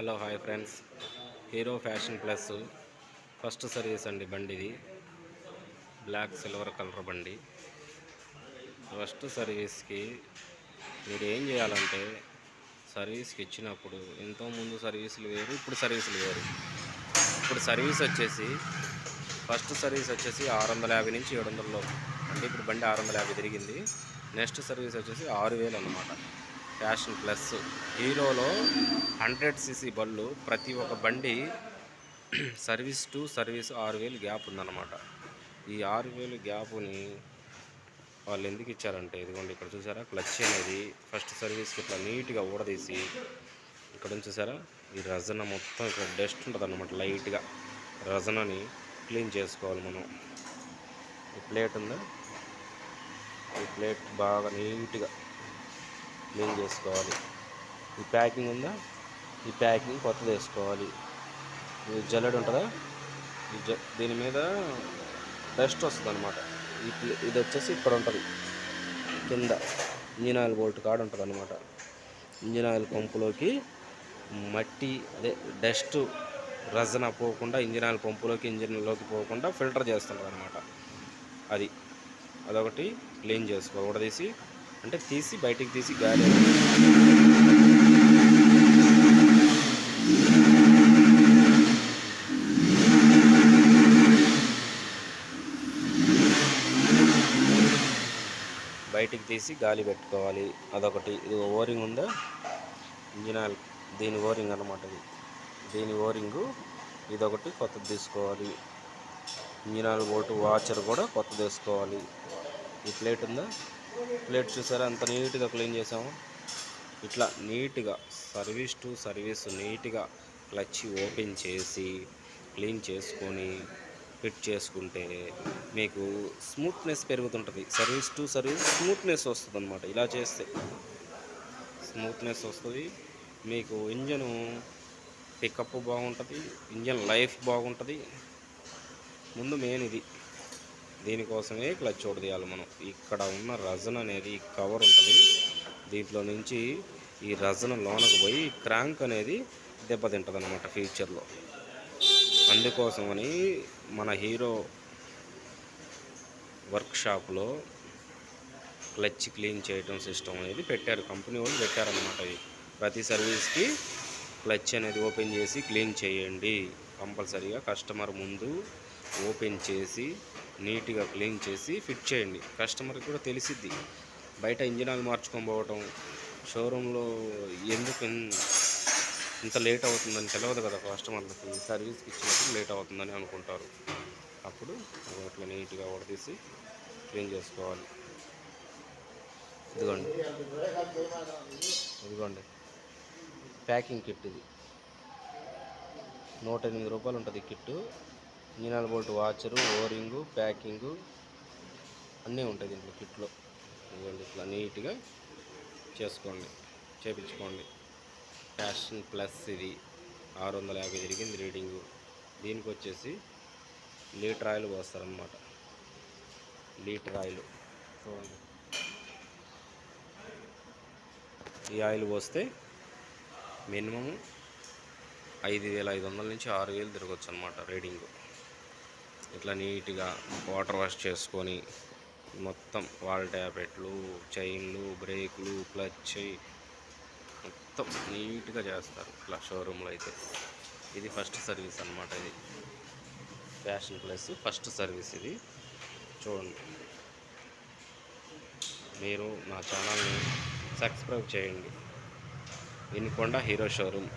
Hello hi friends. Hero Fashion plus first service అండి బండిది. Black silver colour బండి. First సర్వీస్కి మీరు ఏం చేయాలంటే సర్వీస్కి ఇచ్చినప్పుడు ఎంతో ముందు సర్వీసులు వేరు ఇప్పుడు సర్వీసులు వేరు. ఇప్పుడు సర్వీస్ వచ్చేసి ఫస్ట్ సర్వీస్ వచ్చేసి ఆరు వందల యాభై నుంచి ఏడు వందలలో అంటే ఇప్పుడు బండి ఆరు వందల యాభై తిరిగింది. నెక్స్ట్ సర్వీస్ వచ్చేసి ఆరు వేలు అన్నమాట. Fashion plus. హీరోలో హండ్రెడ్ సీసీ బళ్ళు ప్రతి ఒక్క బండి సర్వీస్ టు సర్వీస్ ఆరు వేలు గ్యాప్ ఉందన్నమాట. ఈ ఆరు వేలు గ్యాప్ని వాళ్ళు ఎందుకు ఇచ్చారంటే ఇదిగోండి ఇక్కడ చూసారా క్లచ్ అనేది ఫస్ట్ సర్వీస్కి ఇట్లా నీట్గా ఊడదీసి ఇక్కడ నుంచి చూసారా ఈ రజన మొత్తం ఇక్కడ డస్ట్ ఉంటుంది అనమాట లైట్గా. రజనని క్లీన్ చేసుకోవాలి మనం. ఈ ప్లేట్ ఉందా? ఈ ప్లేట్ బాగా నీట్గా క్లీన్ చేసుకోవాలి. ఈ ప్యాకింగ్ ఉందా? ఈ ప్యాకింగ్ కొత్తది వేసుకోవాలి. ఇది జల్లెడ ఉంటుందా? ఈ జ దీని మీద డస్ట్ వస్తుంది అనమాట ఈ ఇది వచ్చేసి ఇక్కడ ఉంటుంది. కింద ఇంజిన్ ఆయిల్ బోల్ట్ కాడ ఉంటుంది అనమాట ఇంజిన్ ఆయిల్ పంపులోకి మట్టి అదే డస్ట్ రజన పోకుండా ఇంజిన్ ఆయిల్ పంపులోకి ఇంజిన్లోకి పోకుండా ఫిల్టర్ చేస్తుంటారు అనమాట అది అదొకటి క్లీన్ చేసుకోవాలి. ఉడదీసి అంటే తీసి బయటికి తీసి గాలి బయటికి తీసి గాలి పెట్టుకోవాలి. అదొకటి. ఇది ఓరింగ్ ఉందా? Engine oil. దీని ఓరింగ్ అనమాట ఇది. దీని ఓరింగు ఇదొకటి కొత్తది తీసుకోవాలి. ఇంజిన్ ఆయిల్ బోల్ట్ వాచర్ కూడా కొత్తది వేసుకోవాలి. ఈ ప్లేట్ ఉందా? ప్లేట్ చూసారా? అంత నీట్గా క్లీన్ చేసాము. ఇట్లా నీట్గా సర్వీస్ టు సర్వీస్ నీట్గా క్లచ్ ఓపెన్ చేసి క్లీన్ చేసుకొని ఫిట్ చేసుకుంటే మీకు స్మూత్నెస్ పెరుగుతుంటుంది. సర్వీస్ టు సర్వీస్ స్మూత్నెస్ వస్తుంది అనమాట ఇలా చేస్తే స్మూత్నెస్ వస్తుంది. మీకు ఇంజను పికప్ బాగుంటుంది ఇంజన్ లైఫ్ బాగుంటుంది. ముందు మెయిన్ ఇది. దీనికోసమే క్లచ్ తీయాలి మనం. ఇక్కడ ఉన్న రజన్ అనేది కవర్ ఉంటుంది. దీంట్లో నుంచి ఈ రజన లోనకు పోయి క్రాంక్ అనేది దెబ్బతింటుంది అనమాట ఫ్యూచర్లో. అందుకోసమని మన హీరో వర్క్షాప్లో క్లచ్ క్లీన్ చేయడం సిస్టమ్ అనేది పెట్టారు. కంపెనీ వాళ్ళు పెట్టారనమాట ఇది ప్రతి సర్వీస్కి క్లచ్ అనేది ఓపెన్ చేసి క్లీన్ చేయండి. కంపల్సరీగా కస్టమర్ ముందు ఓపెన్ చేసి నీట్గా క్లీన్ చేసి ఫిట్ చేయండి. కస్టమర్కి కూడా తెలిసిద్ది. బయట ఇంజిన్ ఆయిల్ మార్చుకొని పోవటం షోరూంలో ఎందుకు ఇంత లేట్ అవుతుందని తెలియదు కదా కస్టమర్లకి. సర్వీస్కి ఇచ్చినప్పుడు లేట్ అవుతుందని అనుకుంటారు. అప్పుడు అట్లా నీట్గా ఉడదీసి క్లీన్ చేసుకోవాలి. ఇదిగోండి. ఇదిగోండి. ప్యాకింగ్ కిట్ ఇది. నూట ఎనిమిది రూపాయలు ఉంటుంది kit. ఇంజినల్ bolt washer O ring packing అన్నీ ఉంటాయి దీంట్లో కిట్లో. ఇదిగోండి ఇట్లా నీట్గా చేసుకోండి చేపించుకోండి. ఫ్యాషన్ ప్లస్ ఇది ఆరు వందల యాభై తిరిగింది రీడింగు. దీనికి వచ్చేసి లీటర్ ఆయిల్ పోస్తారనమాట లీటర్ ఆయిల్. చూడండి. ఈ ఆయిల్ పోస్తే మినిమం ఐదు వేల ఐదు వందల నుంచి ఆరు వేలు తిరగచ్చు అనమాట రీడింగు. ఇట్లా నీట్గా వాటర్ వాష్ చేసుకొని మొత్తం వాల్ ట్యాబ్లెట్లు చైన్లు బ్రేకులు క్లచ్ మొత్తం నీట్గా చేస్తారు ఇట్లా షోరూంలో అయితే. ఇది ఫస్ట్ సర్వీస్ అనమాట ఇది. ఫ్యాషన్ ప్లస్ ఫస్ట్ సర్వీస్ ఇది. చూడండి. మీరు నా ఛానల్ని సబ్స్క్రైబ్ చేయండి. Vinukonda Hero showroom.